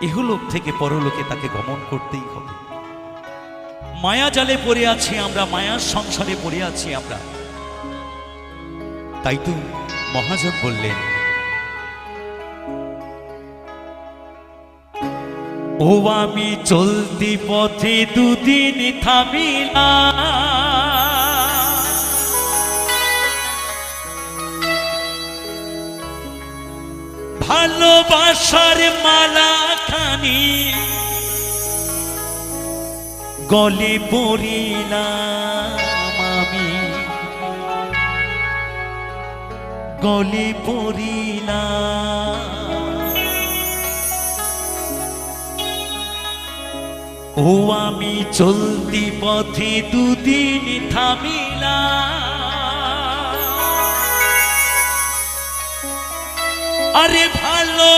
ইহলোক থেকে পরলোকে তাকে গমন করতেই হবে। মায়া জালে পড়ে আছি আমরা, মায়ার সংসারে পড়ে আছি আমরা। তাই তো মহাজন বললেন, ও আমি চলতি পথে দুদিন থামিলা ভালোবাসার মালা খানি গলে পড়িলাম আমি। গলে পড়িলাম। ও আমি চলতি পথে দুদিন থামিলাম। আরে ভালো